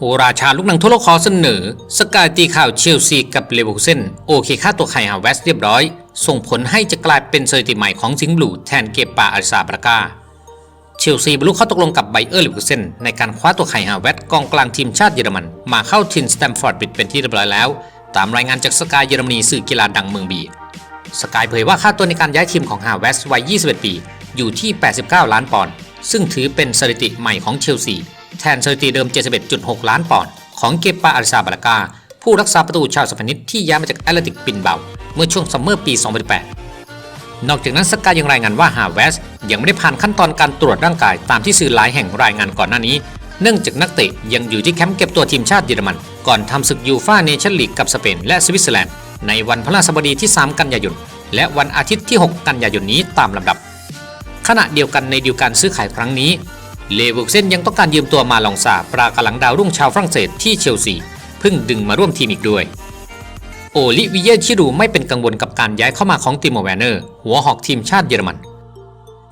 โอราชาลูกหนังทั่วโลกขอเสนอ สกายตีข่าวเชลซีกับเลเวอร์คูเซนโอเคค่าตัวไข่หาเวสเรียบร้อย ส่งผลให้จะกลายเป็นสถิติใหม่ของสิงห์บลูแทนเกปาอาซาบรากาเชลซีบรรลุข้อตกลงกับไบเออร์ลิเวอร์เซนในการคว้าตัวไข่ฮาเวตกองกลางทีมชาติเยอรมัน มาเข้าทินสแตมฟอร์ดบิดเป็นที่เรียบร้อยแล้ว ตามรายงานจากสกายเยอรมนีสื่อกีฬาดังเมืองบีสกายเผยว่าค่าตัวในการย้ายทีมของฮาเวสวัย 21 ปี อยู่ที่ 89 ล้านปอนด์ซึ่งถือเป็นสถิติใหม่ของเชลซี แทนสถิติเดิม 71.6 ล้านปอนด์ของเกปาอาริซาบารากา ผู้รักษาประตูชาวสเปนิชที่ย้ายมาจากแอตเลติกปินเบา เมื่อช่วงซัมเมอร์ปี 2018 นอกจากนั้นสกายยังรายงานว่าฮาเวสยังไม่ได้ผ่านขั้นตอนการตรวจร่างกายตามที่สื่อหลายแห่งรายงานก่อนหน้านี้ เนื่องจากนักเตะยังอยู่ที่แคมป์เก็บตัวทีมชาติเยอรมัน ก่อนทำศึกยูฟ่าเนชั่นลีกกับสเปนและสวิตเซอร์แลนด์ในวันพฤหัสบดีที่ 3 กันยายน และวันอาทิตย์ที่ 6 กันยายนนี้ตามลำดับ ขณะเดียวกันในดีลการซื้อขายครั้งนี้ เลเวอร์เซนยังต้องการยืมตัวมาลองซาปรากำลังดาวรุ่งชาวฝรั่งเศสที่เชลซีเพิ่งดึงมาร่วมทีมอีกด้วย โอลิวิเยชิรูไม่เป็นกังวลกับการย้ายเข้ามาของติโมแวนเนอร์หัวหอกทีมชาติเยอรมัน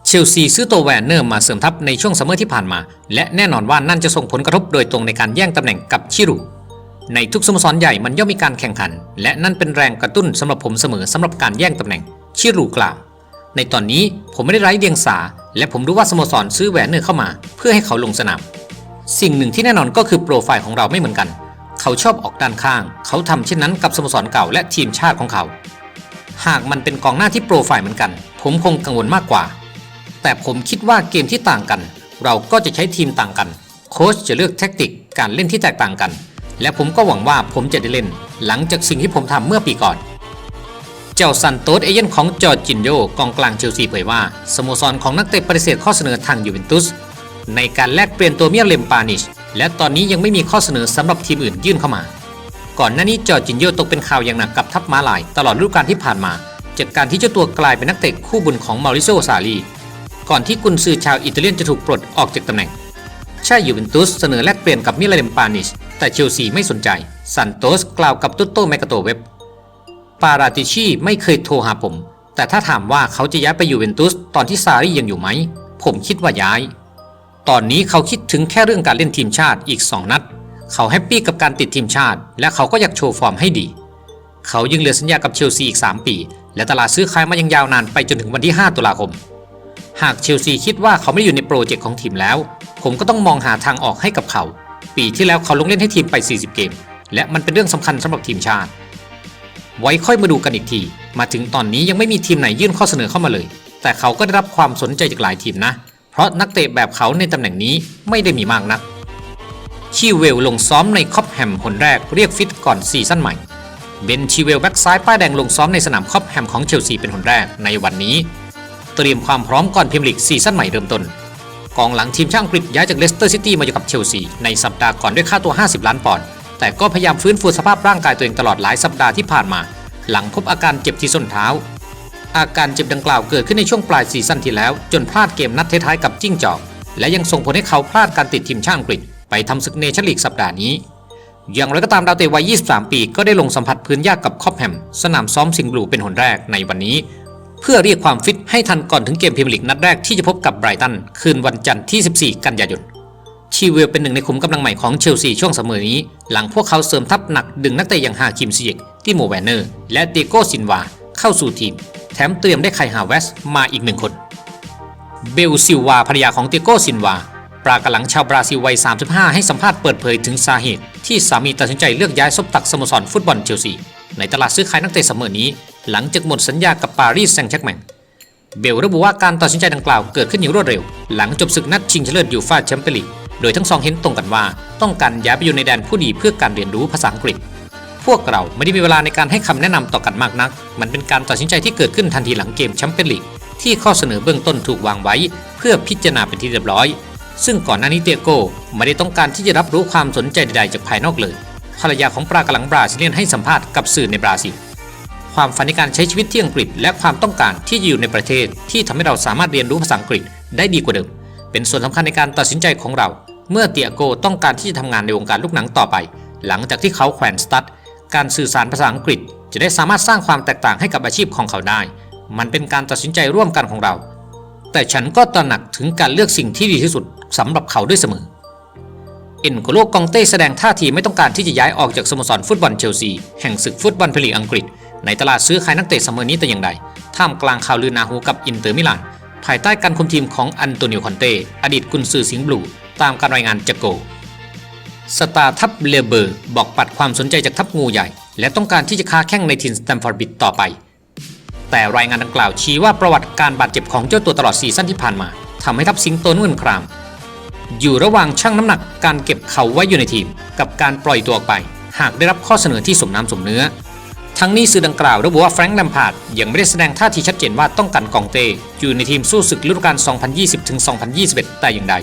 เชลซีซื้อตัวแวนเนอร์มาเสริมทัพในช่วงซัมเมอร์ที่ผ่านมา และแน่นอนว่านั่นจะส่งผลกระทบโดยตรงในการแย่งตำแหน่งกับชิรูในทุกสโมสรใหญ่มันย่อมมีการแข่งขัน และนั่นเป็นแรงกระตุ้นสำหรับผมเสมอสำหรับการแย่งตำแหน่งชิรูกล่าวในตอนนี้ผมไม่ได้ไร้เดียงสา และผมรู้ว่าสโมสรซื้อแหวนเนอร์เข้ามา เพื่อให้เขาลงสนาม สิ่งหนึ่งที่แน่นอนก็คือโปรไฟล์ของเราไม่เหมือนกัน เขาชอบออกด้านข้าง เขาทำเช่นนั้นกับสโมสรเก่าและทีมชาติของเขา หากมันเป็นกองหน้าที่โปรไฟล์เหมือนกัน ผมคงกังวลมากกว่า แต่ผมคิดว่าเกมที่ต่างกัน เราก็จะใช้ทีมต่างกัน โค้ชจะเลือกแท็กติกการเล่นที่แตกต่างกัน และผมก็หวังว่าผมจะได้เล่น หลังจากสิ่งที่ผมทำเมื่อปีก่อน เจ้าซันโตสเอเย่นของจอร์จินโยกองกลางเชลซีเผยว่าสโมสรของนักเตะปฏิเสธข้อเสนอทางยูเวนตุสในการแลกเปลี่ยนตัวเมียเลมปานิช และตอนนี้ยังไม่มีข้อเสนอสำหรับทีมอื่นยื่นเข้ามา ก่อนหน้านี้จอร์จินโยตกเป็นข่าวอย่างหนักกับทัพม้าลาย ตลอดฤดูกาลที่ผ่านมา จากการที่เจ้าตัวกลายเป็นนักเตะคู่บุญของมาริโซซารีก่อนที่กุนซือชาวอิตาเลียนจะถูกปลดออกจากตำแหน่งใช่ยูเวนตุสเสนอแลกเปลี่ยนกับมิลเลมปานิช แต่เชลซีไม่สนใจซันโตสกล่าวกับตุตโตแมกาโตเว็บ ปาราติชีไม่เคยโทรหาผม แต่ถ้าถามว่าเขาจะย้ายไปยูเวนตุสตอนที่ซารียังอยู่ไหม ผมคิดว่าย้าย ตอนนี้เขาคิดถึงแค่เรื่องการเล่นทีมชาติอีก 2 นัด เขาแฮปปี้กับการติดทีมชาติ และเขาก็อยากโชว์ฟอร์มให้ดี เขายังเหลือสัญญากับเชลซีอีก 3 ปี และตลาดซื้อขายมายังยาวนานไปจนถึงวันที่ 5 ตุลาคม หากเชลซีคิดว่าเขาไม่อยู่ในโปรเจกต์ของทีมแล้ว ผมก็ต้องมองหาทางออกให้กับเขา ปีที่แล้วเขาลงเล่นให้ทีมไป 40 เกม และมันเป็นเรื่องสำคัญสำหรับทีมชาติ ไว้ค่อยมาดูกันอีกที มาถึงตอนนี้ยังไม่มีทีมไหนยื่นข้อเสนอเข้ามาเลย แต่เขาก็ได้รับความสนใจจากหลายทีมนะ เพราะนักเตะแบบเขาในตำแหน่งนี้ไม่ได้มีมากนัก ชีเวลลงซ้อมในคอปแฮมคนแรกเรียกฟิตก่อนซีซั่นใหม่ เบนชีเวลแบ็กซ้ายป้ายแดงลงซ้อมในสนามคอปแฮมของเชลซีเป็นคนแรกในวันนี้ เตรียมความพร้อมก่อนพรีเมียร์ลีกซีซั่นใหม่เริ่มต้น กองหลังทีมชาติอังกฤษย้ายจากเลสเตอร์ซิตี้มาอยู่กับเชลซีในสัปดาห์ก่อนด้วยค่าตัว 50 ล้านปอนด์ แต่ก็พยายามฟื้นฟูสภาพร่างกายตัวเองตลอดหลายสัปดาห์ที่ผ่านมา หลังพบอาการเจ็บที่ส้นเท้า อาการเจ็บดังกล่าวเกิดขึ้นในช่วงปลายซีซั่นที่แล้ว จนพลาดเกมนัดท้ายๆกับจิ้งจอก และยังส่งผลให้เขาพลาดการติดทีมชาติอังกฤษไปทำศึกเนชั่นลีกสัปดาห์นี้ อย่างไรก็ตามดาวเตะวัย 23 ปีก็ได้ลงสัมผัสพื้นหญ้ากับคอปแฮมสนามซ้อมสิงห์บลูเป็นหนแรกในวันนี้ เพื่อเรียกความฟิตให้ทันก่อนถึงเกมพรีเมียร์ลีกนัดแรกที่จะพบกับไบรตันคืนวันจันทร์ที่ 14 กันยายน ชีเวลเป็นหนึ่งในขุมกำลังใหม่ของเชลซีช่วงเสมอนี้ หลังพวกเขาเสริมทัพหนักดึงนักเตะอย่างฮาคิมซิเยกที่โมแวนเนอร์ และเตโกซินวา เข้าสู่ทีม แถมเตรียมได้ไคฮาเวสมาอีกหนึ่งคน เบลซิวาภรรยาของเตโกซินวา ปรากหลังชาวบราซิลวัย 35 ให้สัมภาษณ์เปิดเผยถึงสาเหตุ ที่สามีตัดสินใจเลือกย้ายซบตักสโมสรฟุตบอลเชลซีในตลาดซื้อขายนักเตะเสมอนี้ หลังจากหมดสัญญากับปารีสแซงต์แชร์กแมงเบลระบุว่าการตัดสินใจดังกล่าวเกิดขึ้นอย่างรวดเร็ว หลังจบศึกนัดชิงชนะเลิศยูฟ่าแชมเปี้ยนลีก โดยทั้งสองเห็นตรงกันว่าต้องการย้ายไปอยู่ในแดนผู้ดีเพื่อการเรียนรู้ภาษาอังกฤษ พวกเราไม่ได้มีเวลาในการให้คำแนะนำต่อกันมากนัก มันเป็นการตัดสินใจที่เกิดขึ้นทันทีหลังเกมแชมเปี้ยนลีกที่ข้อเสนอเบื้องต้นถูกวางไว้ เพื่อพิจารณาเป็นที่เรียบร้อย ซึ่งก่อนหน้านี้เตียโก้ไม่ได้ต้องการที่จะรับรู้ความสนใจใดๆจากภายนอกเลย ภรรยาของปรากำลังบราซิเลียนให้สัมภาษณ์กับสื่อในบราซิลความฝันในการใช้ชีวิตที่อังกฤษ และความต้องการที่จะอยู่ในประเทศที่ทำให้เราสามารถเรียนรู้ภาษาอังกฤษได้ดีกว่าเดิม เป็นส่วนสำคัญในการตัดสินใจของเรา เมื่อเตียโกต้องการที่จะทำงานในวงการลูกหนังต่อไป หลังจากที่เขาแขวนสตัดการสื่อสารภาษาอังกฤษ จะได้สามารถสร้างความแตกต่างให้กับอาชีพของเขาได้ มันเป็นการตัดสินใจร่วมกันของเรา แต่ฉันก็ตระหนักถึงการเลือกสิ่งที่ดีที่สุดสำหรับเขาด้วยเสมอเอ็นโกโลกองเต้แสดงท่าทีไม่ต้องการที่จะย้ายออกจากสโมสรฟุตบอลเชลซีแห่งศึกฟุตบอลพลีอังกฤษ ในตลาดซื้อขายนักเตะเสมอนี้แต่อย่างใดท่ามกลางข่าวลือนาหูกับอินเตอร์มิลานภายใต้การคุมทีมของอันโตนิโอคอนเต้อดีตกุนซือสิงห์บลู ตามการรายงานจากโก สตาร์ทัพเลเบอร์บอกปัดความสนใจจากทัพงูใหญ่ และต้องการที่จะค้าแข่งในทีมสแตมฟอร์ดบิดต่อไป แต่รายงานดังกล่าวชี้ว่าประวัติการบาดเจ็บของเจ้าตัวตลอดซีซั่นที่ผ่านมาทำให้ทัพสิงโตนุ่นคราม อยู่ระหว่างชั่งน้ำหนักการเก็บเขาไว้อยู่ในทีม กับการปล่อยตัวออกไป หากได้รับข้อเสนอที่สมน้ำสมเนื้อ ทั้งนี้สื่อดังกล่าวระบุว่าแฟรงค์แลมพาร์ดยังไม่ได้แสดงท่าทีชัดเจนว่าต้องการกองเตอยู่ในทีมสู้ศึกฤดูกาล2020-2021 แต่อย่างใด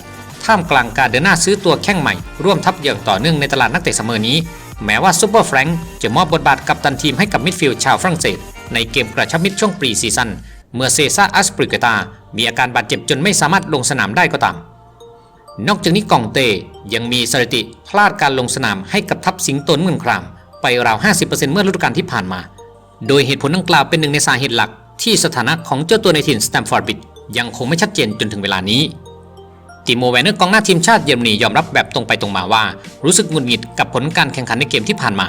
ท่ามกลางการเดินหน้าซื้อตัวแข้งใหม่ ร่วมทัพอย่างต่อเนื่องในตลาดนักเตะเสมอนี้ แม้ว่าซูเปอร์แฟรงค์จะมอบบทบาทกับตันทีมให้กับมิดฟิลด์ชาวฝรั่งเศส ในเกมกระชับมิตรช่วงปรีซีซั่นเมื่อเซซ่าอัสปริกตา มีอาการบาดเจ็บจนไม่สามารถลงสนามได้ก็ตาม นอกจากนี้กองเตยังมีสถิติพลาดการลงสนามให้กับทัพสิงโตนเมืองคราม ไปราว 50%เมื่อฤดูกาลที่ผ่านมา โดยเหตุผลดังกล่าวเป็นหนึ่งในสาเหตุหลัก ที่สถานะของเจ้าตัวในถิ่นสแตมฟอร์ดบิดยังคงไม่ชัดเจนจนถึงเวลานี้ ติโมแวนเนอร์กองหน้าทีมชาติเยอรมนียอมรับแบบตรงไปตรงมาว่า รู้สึกหงุดหงิดกับผลการแข่งขันในเกมที่ผ่านมา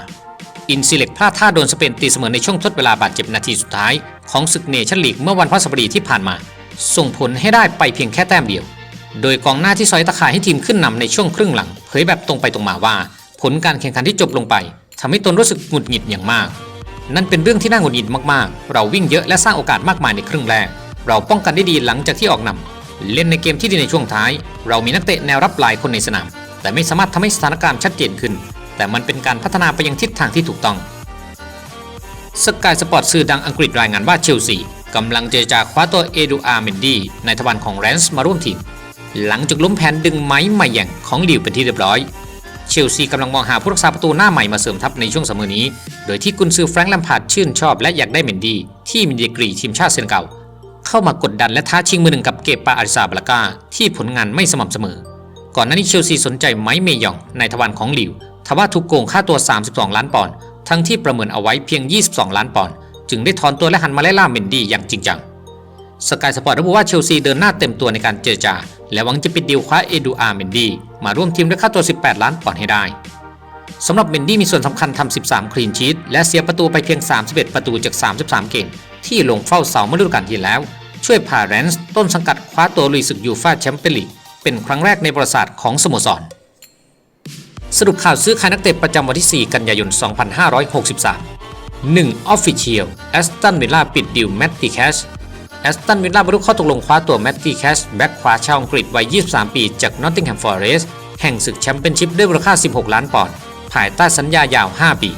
อินซิเล็กพลาดท่าโดนสเปนตีเสมอในช่วงทดเวลาบาดเจ็บนาทีสุดท้าย ของศึกเนชั่นลีกเมื่อวันพฤหัสบดีที่ผ่านมา ส่งผลให้ได้ไปเพียงแค่แต้มเดียว โดยกองหน้าที่ซอยตะข่ายให้ทีมขึ้นนำในช่วงครึ่งหลังเผยแบบตรงไปตรงมาว่า ผลการแข่งขันที่จบลงไปทำให้ตนรู้สึกหงุดหงิดอย่างมาก นั่นเป็นเรื่องที่น่าหงุดหงิดมากๆ เราวิ่งเยอะและสร้างโอกาสมากมายในครึ่งแรก เราป้องกันได้ดีหลังจากที่ออกนำ เล่นในเกมที่ดีในช่วงท้าย เรามีนักเตะแนวรับหลายคนในสนาม แต่ไม่สามารถทำให้สถานการณ์ชัดเจนขึ้น แต่มันเป็นการพัฒนาไปยังทิศทางที่ถูกต้องสกายสปอร์ตสื่อดังอังกฤษรายงานว่าเชลซีกำลังเจรจาคว้าตัวเอดูอาร์เมนดีในทวารของแรนส์มาร่วมทีม หลังจากล้มแผนดึงไม้ใหม่แย่งของลิวเป็นที่เรียบร้อย เชลซีกำลังมองหาผู้รักษาประตูหน้าใหม่มาเสริมทัพในช่วงเสมอนี้ โดยที่กุนซือแฟรงค์แลมพาร์ดชื่นชอบและอยากได้เมนดีที่มีดีกรีทีมชาติเซนเกา เข้ามากดดันและท้าชิงมือหนึ่งกับเกปาอาริซาบลากาที่ผลงานไม่สม่ำเสมอ ก่อนหน้านี้เชลซีสนใจไมเมยองในทวารของลิวทว่าถูกโกงค่าตัว 32 ล้านปอนด์ทั้งที่ประเมินเอาไว้เพียง 22 ล้านปอนด์จึงได้ถอนตัวและหันมาไล่ล่าเมนดี้อย่างจริงจังสกายสปอร์ตระบุว่าเชลซีเดินหน้าเต็มตัวในการเจรจา และหวังจะปิดดีลคว้าเอดูอาร์เมนดี้มาร่วมทีมด้วยค่าตัว 18 ล้านปอนด์ให้ได้สำหรับเมนดี้มีส่วนสำคัญทำ 13 คลีนชีตและเสียประตูไปเพียง 31 ประตูจาก 33 เกม ที่ลงเฝ้าเสาเมื่อฤดูกาลที่แล้ว ช่วยพาแรนส์ต้นสังกัดคว้าตัวลุยศึกยูฟ่าแชมเปี้ยนลีกเป็นครั้งแรกในประวัติศาสตร์ของสโมสร สรุปข่าวซื้อขายนักเตะประจำวันที่ 4 กันยายน 2563 1. Official แอสตันวิลล่าปิดดิวแมตติแคชแอสตันวิลล่าบรรลุข้อตกลงคว้าตัวแมตติแคชแบ็กขวาชาวอังกฤษวัย 23 ปีจากนอตติงแฮมฟอร์เรสต์แห่งศึกแชมเปี้ยนชิพด้วยมูลค่า 16 ล้านปอนด์ภายใต้สัญญายาว 5 ปี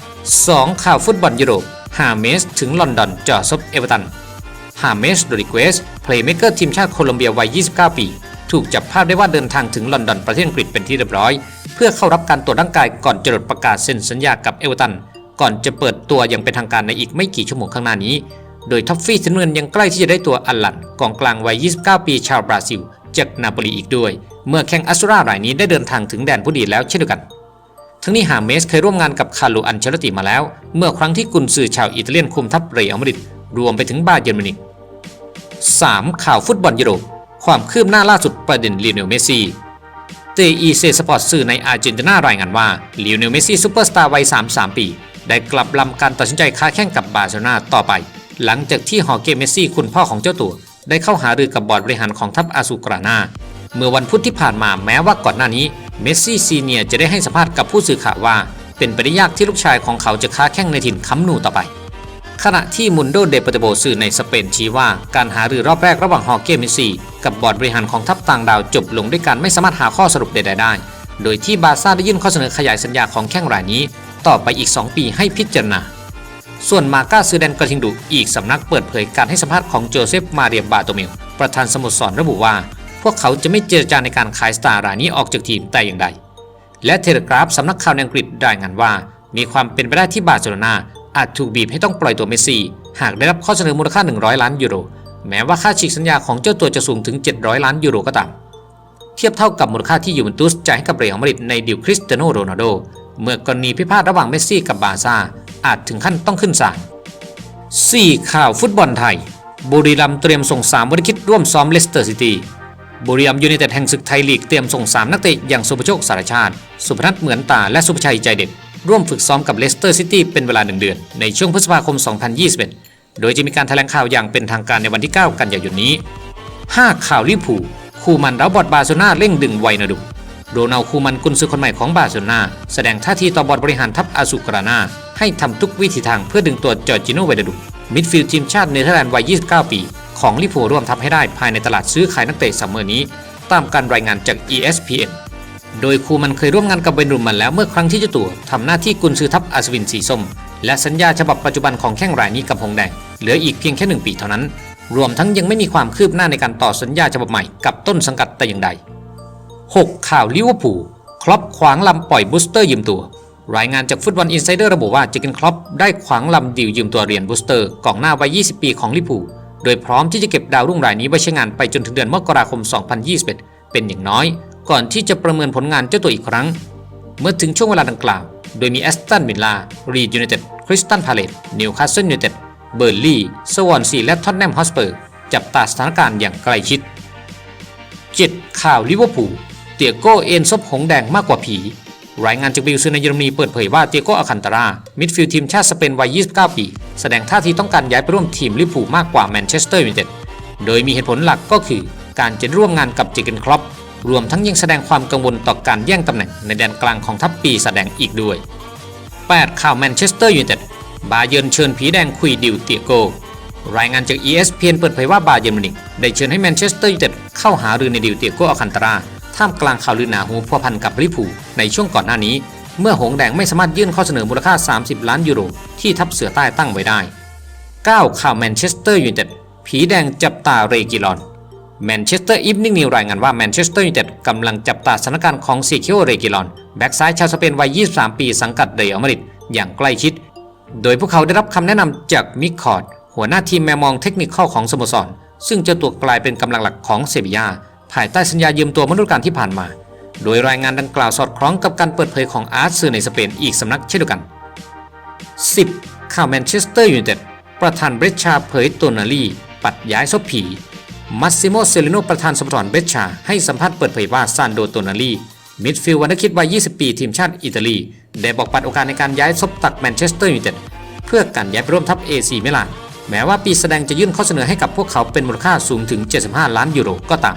2. ข่าวฟุตบอลยุโรป ฮาเมสถึงลอนดอนจ่อซบเอเวอร์ตันฮาเมสโดริเกสเพลย์เมเกอร์ทีมชาติโคลอมเบียวัย 29 ปี ถูกจับภาพได้ว่าเดินทางถึงลอนดอนประเทศอังกฤษเป็นที่เรียบร้อย เพื่อเข้ารับการตรวจร่างกายก่อนจะหลดประกาศเซ็นสัญญากับเอเวอร์ตัน ก่อนจะเปิดตัวอย่างเป็นทางการในอีกไม่กี่ชั่วโมงข้างหน้านี้ โดยท็อฟฟี่สินเงินยังใกล้ที่จะได้ตัวอัลลันกองกลางวัย 29 ปีชาวบราซิลจากนาโปลีอีกด้วย เมื่อแข้งอัสซูรารายนี้ได้เดินทางถึงแดนผู้ดีแล้วเช่นเดียวกัน ทั้งนี้ฮาเมสเคยร่วมงานกับคาร์โลอันเชลติมาแล้ว เมื่อครั้งที่กุนซือชาวอิตาเลียนคุมทัพเรอัลมาดริดรวมไปถึงบาเยอร์มินิก 3. ข่าวฟุตบอลยุโรปความคืบหน้าล่าสุดประเด็นลีโอเนลเมสซี่ TEC สปอร์ตสื่อในอาร์เจนตินารายงานว่าลีโอเนลเมสซี่ซูเปอร์สตาร์วัย 33 ปี ได้กลับลำการตัดสินใจค้าแข่งกับบาร์เซโลนาต่อไป หลังจากที่ฮอร์เกเมสซี่คุณพ่อของเจ้าตัว ได้เข้าหารือกับบอร์ดบริหารของทัพอาซูกรานาเมื่อวันพุธที่ผ่านมาแม้ว่าก่อนหน้านี้ เมสซี่ซีเนียร์จะได้ให้สัมภาษณ์กับผู้สื่อข่าวว่า เป็นไปได้ยากที่ลูกชายของเขาจะค้าแข่งในถิ่นคัมนูต่อไป ขณะที่มุนโดเดปเตโบสื่อในสเปนชี้ว่าการหารือรอบแรกระหว่างฮอเกเมสซี่กับบอร์ดบริหารของทัพต่างดาวจบลงด้วยการไม่สามารถหาข้อสรุปใดๆได้ โดยที่บาซ่าได้ยื่นข้อเสนอขยายสัญญาของแข้งรายนี้ ต่อไปอีก 2 ปีให้พิจารณาส่วนมาก้าซือแดนกระทิงดุอีกสำนักเปิดเผยการให้สัมภาษณ์ของโจเซฟมาเรียบาโตเมลประธานสโมสรระบุว่า พวกเขาจะไม่เจรจาในการขายสตาร์รายนี้ออกจากทีมแต่อย่างใด และเทเลกราฟสำนักข่าวในอังกฤษรายงานว่า มีความเป็นไปได้ที่บาร์เซโลนาอาจถูกบีบให้ต้องปล่อยตัวเมสซี่ หากได้รับข้อเสนอมูลค่า 100 ล้านยูโร แม้ว่าค่าฉีกสัญญาของเจ้าตัวจะสูงถึง 700 ล้านยูโรก็ตาม เทียบเท่ากับมูลค่าที่ยูเวนตุสจ่ายให้กับเรอัลมาดริดในดิวคริสเตียโนโรนัลโด เมื่อกรณีพิพาทระหว่างเมสซี่กับบาร์ซ่าอาจถึงขั้นต้องขึ้นศาล 4. ข่าวฟุตบอลไทยบุรีรัมย์เตรียมส่ง3วันคิดร่วมซ้อมเลสเตอร์ซิตี้ บุรีรัมย์ยูไนเต็ดแห่งศึกไทยลีกเตรียมส่ง 3 นักเตะอย่างสุภโชคสารชาติ สุพนัทเหมือนตา และสุภชัยใจเด็ด ร่วมฝึกซ้อมกับเลสเตอร์ซิตี้เป็นเวลา 1 เดือน ในช่วงพฤษภาคม 2021 โดยจะมีการแถลงข่าวอย่างเป็นทางการในวันที่ 9 กันยายนนี้ 5 ข่าวลิเวอร์พูลคูมันรับบอดบาร์เซโลนาเร่งดึงไวนาดุโรนัลคูมันกุนซือคนใหม่ของบาร์เซโลนาแสดงท่าทีต่อบอร์ดบริหารทัพอาสุกรานาให้ทำทุกวิถีทางเพื่อดึงตัวจอร์จิโนไวนาดุมิดฟิลด์ทีมชาติเนเธอร์แลนด์วัย 29 ปี ของลิเวอร์พูลร่วมทัพให้ได้ภายในตลาดซื้อขายนักเตะซัมเมอร์นี้ ตามการรายงานจาก ESPN โดยคูมันเคยร่วมงานกับเบนรุมมันแล้วเมื่อครั้งที่เจ้าตัวทำหน้าที่กุนซือทัพอัศวินสีส้ม และสัญญาฉบับปัจจุบันของแข้งรายนี้กับหงแดงเหลืออีกเพียงแค่หนึ่งปีเท่านั้น รวมทั้งยังไม่มีความคืบหน้าในการต่อสัญญาฉบับใหม่กับต้นสังกัดแต่อย่างใด 6 ข่าวลิเวอร์พูลครอปขวางลำปล่อยบูสเตอร์ยืมตัว รายงานจากฟุตบอลอินไซเดอร์ระบุว่าเจเกนครอปได้ขวางลำดิวยืมตัวเรียนบูสเตอร์กองหน้าวัย 20 ปีของลิเวอร์พูล โดยพร้อมที่จะเก็บดาวรุ่งรายนี้ไว้ใช้งานไปจนถึงเดือนมกราคม 2021 เป็นอย่างน้อย ก่อนที่จะประเมินผลงานเจ้าตัวอีกครั้ง เมื่อถึงช่วงเวลาดังกล่าว โดยมีแอสตันวิลล่ารีดยูไนเต็ดคริสตันพาเลตนิวคาสเซิลยูไนเต็ดเบอร์ลี่สวอนซีและท็อตแนมฮอสเปอร์จับตาสถานการณ์อย่างใกล้ชิด 7 ข่าวลิเวอร์พูลเตียโก้เอ็นซบหงแดงมากกว่าผี รายงานจากบิลซูในเยอรมนีเปิดเผยว่าเตียโกอาคันตารา มิดฟิลด์ทีมชาติสเปนวัย 29 ปี แสดงท่าทีต้องการย้ายไปร่วมทีมลิเวอร์พูลมากกว่าแมนเชสเตอร์ยูไนเต็ด โดยมีเหตุผลหลักก็คือ การจะร่วมงานกับเจเกนครอปรวมทั้งยังแสดงความกังวลต่อการแย่งตำแหน่งในแดนกลางของทัพปีแสดงอีกด้วย 8 ข่าวแมนเชสเตอร์ยูไนเต็ด บาเยิร์นเชิญผีแดงคุยดิวเตียโก รายงานจาก ESPN เปิดเผยว่าบาเยิร์นมินิกได้เชิญให้แมนเชสเตอร์ยูไนเต็ดเข้าหารือในดิวเตียโกอาคันตารา ท่ามกลางข่าวลือหนาหูพัวพันกับลิเวอร์พูในช่วงก่อนหน้านี้ เมื่อหงแดงไม่สามารถยื่นข้อเสนอมูลค่า 30 ล้านยูโรที่ทัพเสือใต้ตั้งไว้ได้ 9 ข่าวแมนเชสเตอร์ยูไนเต็ดผีแดงจับตาเรกิลอนแมนเชสเตอร์อีฟนิ่งนิวรายงานว่าแมนเชสเตอร์ยูไนเต็ดกำลังจับตาสถานการณ์ของซีเคิโอเรกิลอน แบ็กซ้ายชาวสเปนวัย 23 ปีสังกัดเรอัลมริดอย่างใกล้ชิด โดยพวกเขาได้รับคำแนะนำจากมิกคอร์ดหัวหน้าทีมแมวมองเทคนิคข้อของสโมสร ซึ่งเจ้าตัวกลายเป็นกำลังหลักของเซบียา ภายใต้สัญญายืมตัวมนุษย์การที่ผ่านมา โดยรายงานดังกล่าวสอดคล้องกับการเปิดเผยของอาร์ตสื่อในสเปนอีกสำนักเช่นเดียวกัน 10 ข่าวแมนเชสเตอร์ยูไนเต็ดประธานเบรชาเผยตัวนาลีปัดย้ายซบผีมัสซิโมเซเลโนประธานสโมสรเบรชาให้สัมภาษณ์เปิดเผยว่าซานโดโตนาลีมิดฟิลด์วันนคิดวัย 20 ปี ทีมชาติอิตาลี ได้บอกปัดโอกาสในการย้ายซบตักแมนเชสเตอร์ยูไนเต็ดเพื่อการย้ายไปร่วมทัพ AC มิลานแม้ว่าปีแสดงจะยื่นข้อเสนอให้กับพวกเขาเป็นมูลค่าสูงถึง 75 ล้านยูโรก็ตาม